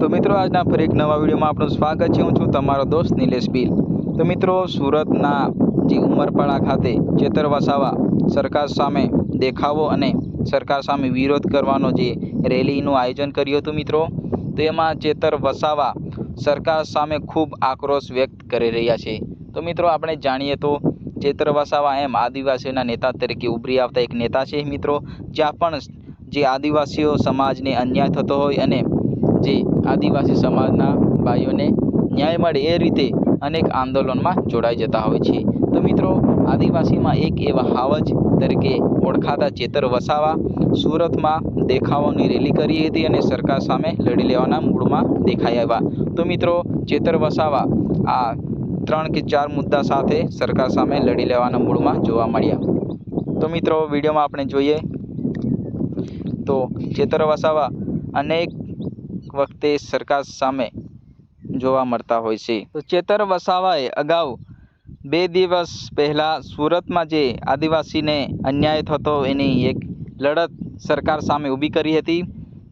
તો મિત્રો, આજના ફરી એક નવા વિડીયોમાં આપનું સ્વાગત છે. હું છું તમારો દોસ્ત નિલેશ બિલ. તો મિત્રો, સુરતના જે ઉમરપાડા ખાતે ચેતર વસાવા સરકાર સામે દેખાવો અને સરકાર સામે વિરોધ કરવાનો જે રેલીનું આયોજન કર્યું હતું મિત્રો, તો એમાં ચેતર વસાવા સરકાર સામે ખૂબ આક્રોશ વ્યક્ત કરી રહ્યા છે. તો મિત્રો, આપણે જાણીએ તો ચેતર વસાવા એમ આદિવાસીઓના નેતા તરીકે ઉભરી આવતા એક નેતા છે મિત્રો, જ્યાં પણ જે આદિવાસીઓ સમાજને અન્યાય થતો હોય અને જે આદિવાસી સમાજના ભાઈઓને ન્યાય મળે એ રીતે અનેક આંદોલનમાં જોડાઈ જતા હોય છે. તો મિત્રો, આદિવાસીમાં એક એવા હાવજ તરીકે ઓળખાતા ચેતર વસાવા સુરતમાં દેખાવોની રેલી કરી હતી અને સરકાર સામે લડી લેવાના મૂડમાં દેખાઈ આવ્યા. તો મિત્રો, ચેતર વસાવા આ ત્રણ કે ચાર મુદ્દા સાથે સરકાર સામે લડી લેવાના મૂડમાં જોવા મળ્યા. તો મિત્રો, વિડીયોમાં આપણે જોઈએ તો ચેતર વસાવા અનેક વખતે સરકાર સામે જોવા મળતા હોય છે. તો ચેતર વસાવાએ અગાઉ બે દિવસ પહેલાં સુરતમાં જે આદિવાસીને અન્યાય થતો એની એક લડત સરકાર સામે ઊભી કરી હતી.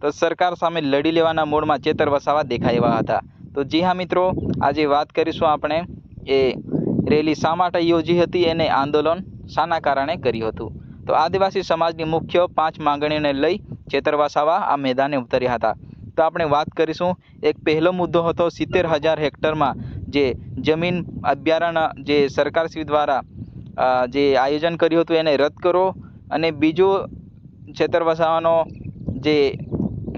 તો સરકાર સામે લડી લેવાના મૂળમાં ચેતર વસાવા દેખાયા હતા. તો જી હા મિત્રો, આજે વાત કરીશું આપણે એ રેલી શા માટે યોજી હતી અને આંદોલન શાના કારણે કર્યું હતું. તો આદિવાસી સમાજની મુખ્ય પાંચ માંગણીઓને લઈ ચેતર વસાવા આ મેદાને ઉતર્યા હતા. તો આપણે વાત કરીશું. એક પહેલો મુદ્દો હતો સિત્તેર હજાર હેક્ટરમાં જે જમીન અભયારણ્ય જે સરકારશ્રી દ્વારા જે આયોજન કર્યું હતું એને રદ કરો. અને બીજું છેતર વસાવાનો જે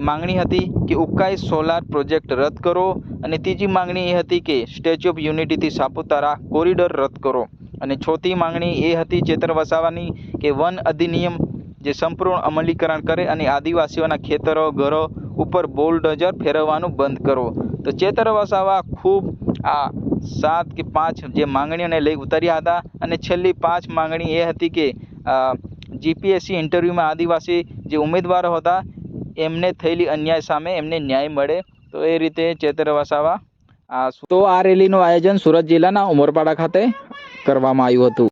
માંગણી હતી કે ઉકાઈ સોલાર પ્રોજેક્ટ રદ કરો. અને ત્રીજી માંગણી એ હતી કે સ્ટેચ્યુ ઓફ યુનિટીથી સાપુતારા કોરિડોર રદ કરો. અને ચોથી માંગણી એ હતી ચેતર વસાવાની કે વન અધિનિયમ જે સંપૂર્ણ અમલીકરણ કરે અને આદિવાસીઓના ખેતરો, ઘરો ઉપર બોલડોઝર ફેરવવાનું બંધ કરો. તો ચેતર વસાવા ખૂબ આ સાત કે પાંચ જે માંગણીઓને લઈ ઉતર્યા હતા અને છેલ્લી પાંચ માંગણી એ હતી કે જીપીએસસી ઇન્ટરવ્યૂમાં આદિવાસી જે ઉમેદવારો હતા, એમને થયેલી અન્યાય સામે એમને ન્યાય મળે. તો એ રીતે ચેતર વસાવા તો આ રેલીનું આયોજન સુરત જિલ્લાના ઉમરપાડા ખાતે કરવામાં આવ્યું હતું.